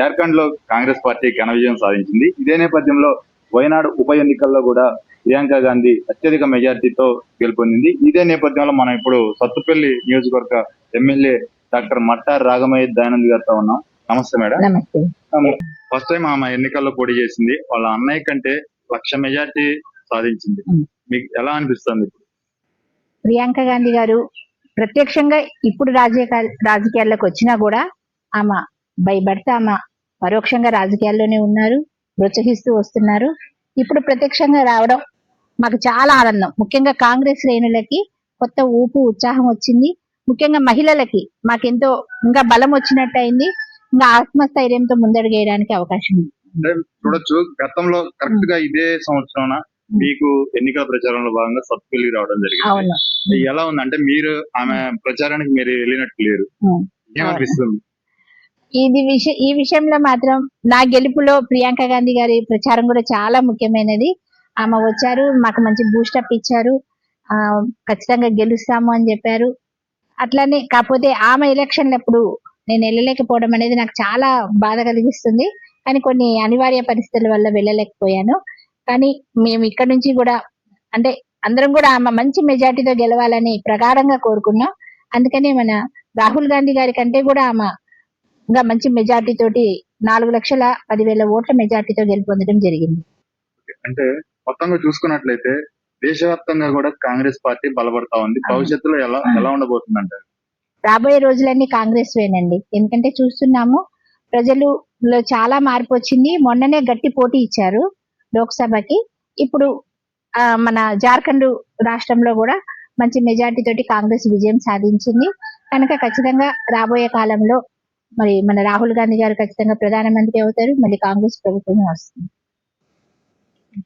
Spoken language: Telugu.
జార్ఖండ్లో కాంగ్రెస్ పార్టీ ఘన విజయం సాధించింది. ఇదే నేపథ్యంలో వైనాడు ఉప ఎన్నికల్లో కూడా ప్రియాంక గాంధీ అత్యధిక మెజార్టీతో గెలుపొందింది. ఇదే నేపథ్యంలో మనం ఇప్పుడు సత్తుపల్లి నియోజకవర్గ ఎమ్మెల్యే డాక్టర్ మట్టార్ రాగమయ్య దయానంద్ గారితో ఉన్నాం. నమస్తే మేడం. ఫస్ట్ టైం ఆమె ఎన్నికల్లో పోటీ చేసింది. వాళ్ళ అన్నయ్య కంటే లక్ష మెజార్టీ సాధించింది. మీకు ఎలా అనిపిస్తుంది ప్రియాంక గాంధీ గారు ప్రత్యక్షంగా ఇప్పుడు రాజకీయ రాజకీయాల్లోకి వచ్చినా కూడా ఆమె భయపడితే ఆమె పరోక్షంగా రాజకీయాల్లోనే ఉన్నారు ప్రోత్సహిస్తూ వస్తున్నారు. ఇప్పుడు ప్రత్యక్షంగా రావడం మాకు చాలా ఆనందం. ముఖ్యంగా కాంగ్రెస్ శ్రేణులకి కొత్త ఊపు ఉత్సాహం వచ్చింది. ముఖ్యంగా మహిళలకి మాకెంతో ఇంకా బలం వచ్చినట్టు అయింది. ఇంకా ఆత్మస్థైర్యంతో ముందడుగేయడానికి అవకాశం ఉంది. చూడొచ్చు గతంలో కరెక్ట్గా ఇదే సంవత్సరం మీకు ఎన్నికల ప్రచారంలో భాగంగా సత్తుపల్లి రావడం జరిగింది. ఎలా ఉంది అంటే మీరు ఆమె ప్రచారానికి మీరు వెళ్ళినట్టు లేరు. ఏమనిపిస్తుంది? ఇది విషయం ఈ విషయంలో మాత్రం నా గెలుపులో ప్రియాంక గాంధీ గారి ప్రచారం కూడా చాలా ముఖ్యమైనది. ఆమె వచ్చారు మాకు మంచి బూస్టప్ ఇచ్చారు. ఆ ఖచ్చితంగా గెలుస్తాము అని చెప్పారు. అట్లానే కాకపోతే ఆమె ఎలక్షన్లప్పుడు నేను వెళ్ళలేకపోవడం అనేది నాకు చాలా బాధ కలిగిస్తుంది. కానీ కొన్ని అనివార్య పరిస్థితుల వల్ల వెళ్ళలేకపోయాను. కానీ మేము ఇక్కడ నుంచి కూడా అంటే అందరం కూడా ఆమె మంచి మెజార్టీతో గెలవాలని ప్రగాఢంగా కోరుకున్నాం. అందుకనే మన రాహుల్ గాంధీ గారి కంటే కూడా ఆమె ఇంకా మంచి మెజార్టీ తోటి నాలుగు లక్షల పదివేల ఓట్ల మెజార్టీతో గెలుపొందడం జరిగింది. అంటే మొత్తంగా చూసుకున్నట్లయితే దేశవ్యాప్తంగా కూడా కాంగ్రెస్ పార్టీ బలపడతా ఉంది. భవిష్యత్తులో ఎలా ఎలా ఉండబోతుంది అంటారు రాబోయే రోజులన్నీ కాంగ్రెస్ వేనండి. ఎందుకంటే చూస్తున్నాము ప్రజలులో చాలా మార్పు వచ్చింది. మొన్ననే గట్టి పోటీ ఇచ్చారు లోక్సభకి. ఇప్పుడు మన జార్ఖండ్ రాష్ట్రంలో కూడా మంచి మెజార్టీ తోటి కాంగ్రెస్ విజయం సాధించింది. కనుక ఖచ్చితంగా రాబోయే కాలంలో మరి మన రాహుల్ గాంధీ గారు ఖచ్చితంగా ప్రధానమంత్రి అవుతారు మళ్ళీ కాంగ్రెస్ ప్రభుత్వం వస్తుంది.